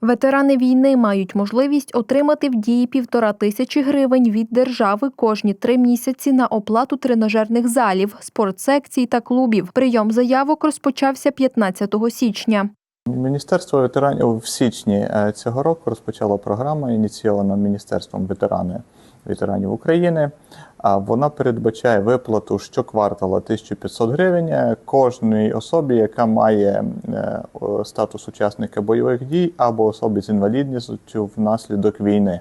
Ветерани війни мають можливість отримати в дії півтора тисячі гривень від держави кожні три місяці на оплату тренажерних залів, спортсекцій та клубів. Прийом заявок розпочався 15 січня. Міністерство ветеранів в січні е, цього року розпочало програму, ініційована Міністерством ветерани ветеранів України. Вона передбачає виплату щоквартала 1500 гривень е, кожній особі, яка має е, статус учасника бойових дій або особи з інвалідністю внаслідок війни.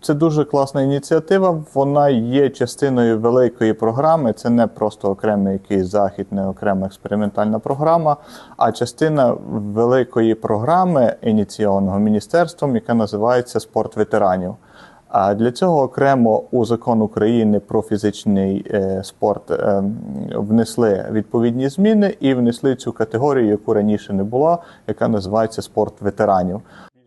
Це дуже класна ініціатива. Вона є частиною великої програми. Це не просто окремий якийсь захід, не окрема експериментальна програма, а частина великої програми, ініційованого міністерством, яка називається Спорт ветеранів. А для цього окремо у закон України про фізичний е, спорт е, внесли відповідні зміни і внесли цю категорію, яку раніше не було, яка називається спорт ветеранів.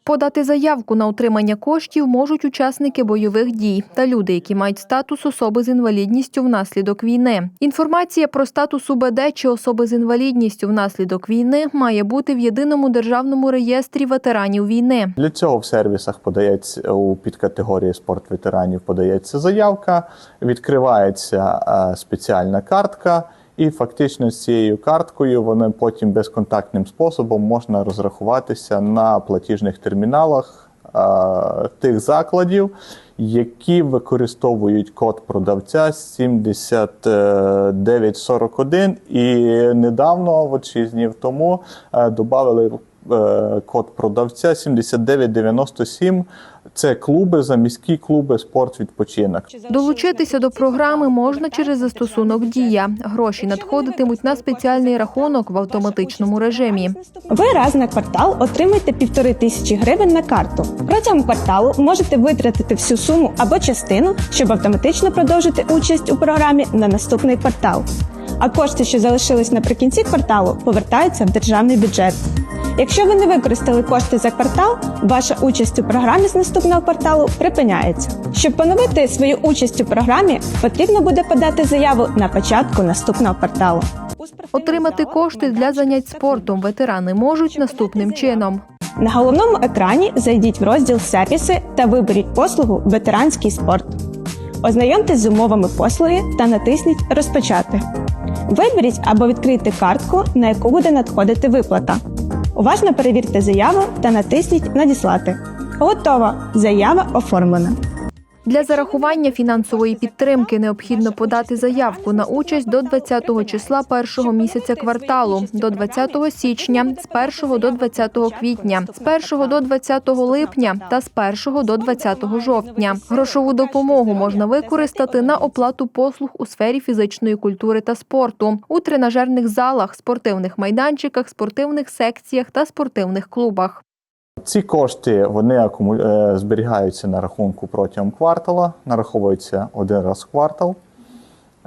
Подати заявку на отримання коштів можуть учасники бойових дій та люди, які мають статус особи з інвалідністю внаслідок війни. Інформація про статус УБД чи особи з інвалідністю внаслідок війни має бути в єдиному державному реєстрі ветеранів війни. Для цього в сервісах подається у підкатегорії спорт ветеранів подається заявка, відкривається е, спеціальна картка, і фактично з цією карткою вони потім безконтактним способом можна розрахуватися на платіжних терміналах е, тих закладів, які використовують код продавця 7941. І недавно, от 6 днів тому, е, додали код продавця 7997. Це клуби за міські клуби, спорт, відпочинок. Долучитися до програми можна через застосунок Дія. Гроші надходитимуть на спеціальний рахунок в автоматичному режимі. Ви раз на квартал отримаєте півтори тисячі гривень на карту. Протягом кварталу можете витратити всю суму або частину, щоб автоматично продовжити участь у програмі на наступний квартал. А кошти, що залишились наприкінці кварталу, повертаються в державний бюджет. Якщо ви не використали кошти за квартал, ваша участь у програмі з наступного кварталу припиняється. Щоб поновити свою участь у програмі, потрібно буде подати заяву на початку наступного кварталу. Отримати кошти для занять спортом ветерани можуть наступним чином. На головному екрані зайдіть в розділ Сервіси та виберіть послугу Ветеранський спорт. Ознайомтесь з умовами послуги та натисніть Розпочати. Виберіть або відкрийте картку, на яку буде надходити виплата. Уважно перевірте заяву та натисніть Надіслати. Готово! Заява оформлена. Для зарахування фінансової підтримки необхідно подати заявку на участь до 20 числа першого місяця кварталу, до 20 січня, з 1 до 20 квітня, з 1 до 20 липня та з 1 до 20 жовтня. Грошову допомогу можна використати на оплату послуг у сфері фізичної культури та спорту, у тренажерних залах, спортивних майданчиках, спортивних секціях та спортивних клубах. Ці кошти вони акуму... е, зберігаються на рахунку протягом квартала, нараховуються один раз в квартал.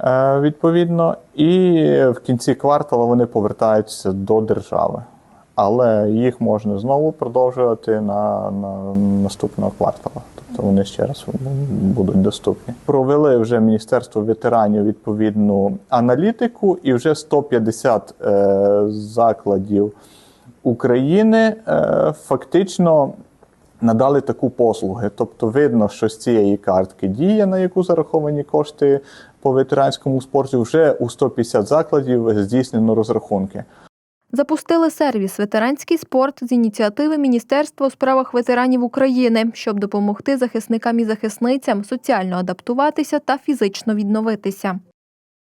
е, Відповідно, і в кінці квартала вони повертаються до держави. Але їх можна знову продовжувати на, на наступного квартала. Тобто вони ще раз будуть доступні. Провели вже Міністерство ветеранів відповідну аналітику, і вже 150 е, закладів України е, фактично надали таку послуги. Тобто, видно, що з цієї картки дія, на яку зараховані кошти по ветеранському спорті, вже у 150 закладів здійснено розрахунки. Запустили сервіс Ветеранський спорт з ініціативи Міністерства у справах ветеранів України, щоб допомогти захисникам і захисницям соціально адаптуватися та фізично відновитися.